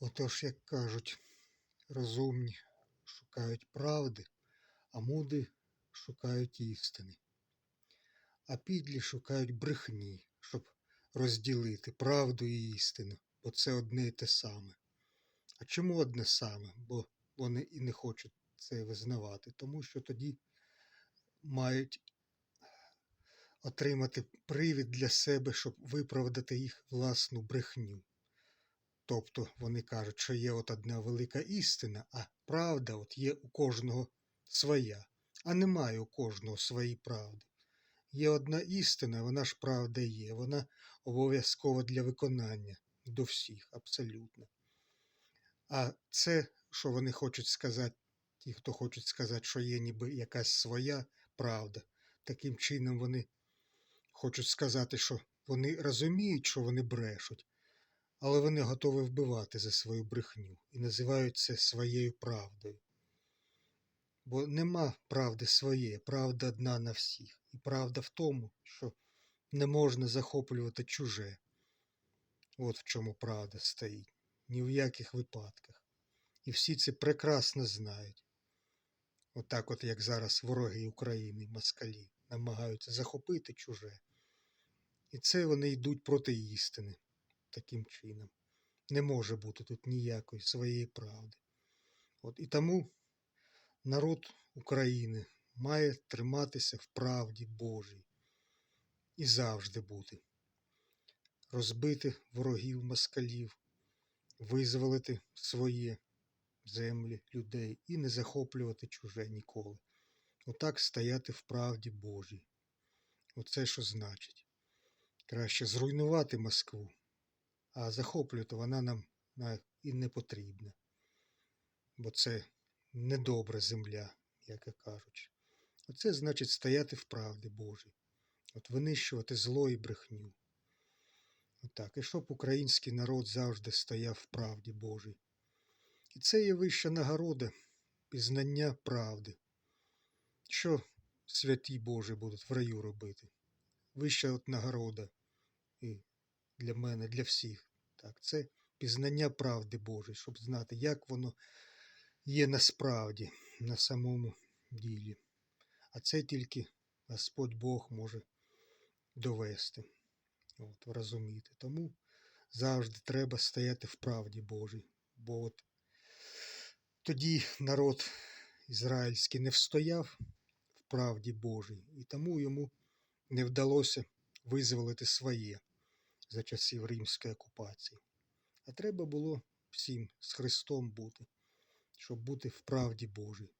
Отож, як кажуть, розумні шукають правди, а мудрі шукають істини. А підлі шукають брехні, щоб розділити правду і істину, бо це одне і те саме. А чому одне саме? Бо вони і не хочуть це визнавати, тому що тоді мають отримати привід для себе, щоб виправдати їх власну брехню. Тобто вони кажуть, що є от одна велика істина, а правда от є у кожного своя, а немає у кожного своєї правди. Є одна істина, вона ж правда є, вона обов'язкова для виконання до всіх, абсолютно. А це, що вони хочуть сказати, ті, хто хочуть сказати, що є ніби якась своя правда, таким чином вони хочуть сказати, що вони розуміють, що вони брешуть, але вони готові вбивати за свою брехню і називають це своєю правдою. Бо нема правди своєї, правда одна на всіх. І правда в тому, що не можна захоплювати чуже. От в чому правда стоїть. Ні в яких випадках. І всі це прекрасно знають. Отак, от, як зараз вороги України, москалі, намагаються захопити чуже. І це вони йдуть проти істини таким чином. Не може бути тут ніякої своєї правди. От і тому народ України має триматися в правді Божій і завжди бути. Розбити ворогів москалів, визволити свої землі людей і не захоплювати чуже ніколи. Отак стояти в правді Божій. Оце що значить. Краще зруйнувати Москву, а захоплювати вона нам і не потрібна. Бо це недобра земля, як кажуть. Оце значить стояти в правді Божій. От винищувати зло і брехню. Отак. І щоб український народ завжди стояв в правді Божій. І це є вища нагорода, пізнання правди. Що святі Божі будуть в раю робити? Вища от нагорода і для мене, для всіх. Так, Це пізнання правди Божої, щоб знати, як воно є насправді, на самому ділі. А це тільки Господь Бог може довести, от, розуміти. Тому завжди треба стояти в правді Божій. Бо от тоді народ ізраїльський не встояв в правді Божій, і тому йому не вдалося визволити своє за часів римської окупації. А треба було всім з Христом бути, щоб бути в правді Божій.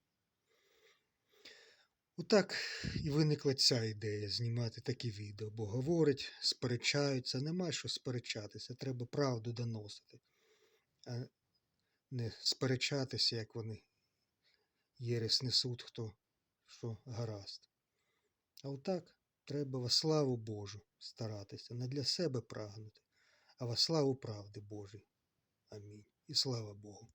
Отак і виникла ця ідея знімати такі відео, бо говорять, сперечаються, нема що сперечатися, треба правду доносити, а не сперечатися, як вони єресь несуть, хто що гаразд. А отак треба во славу Божу старатися, не для себе прагнути, а во славу правди Божій. Амінь. І слава Богу.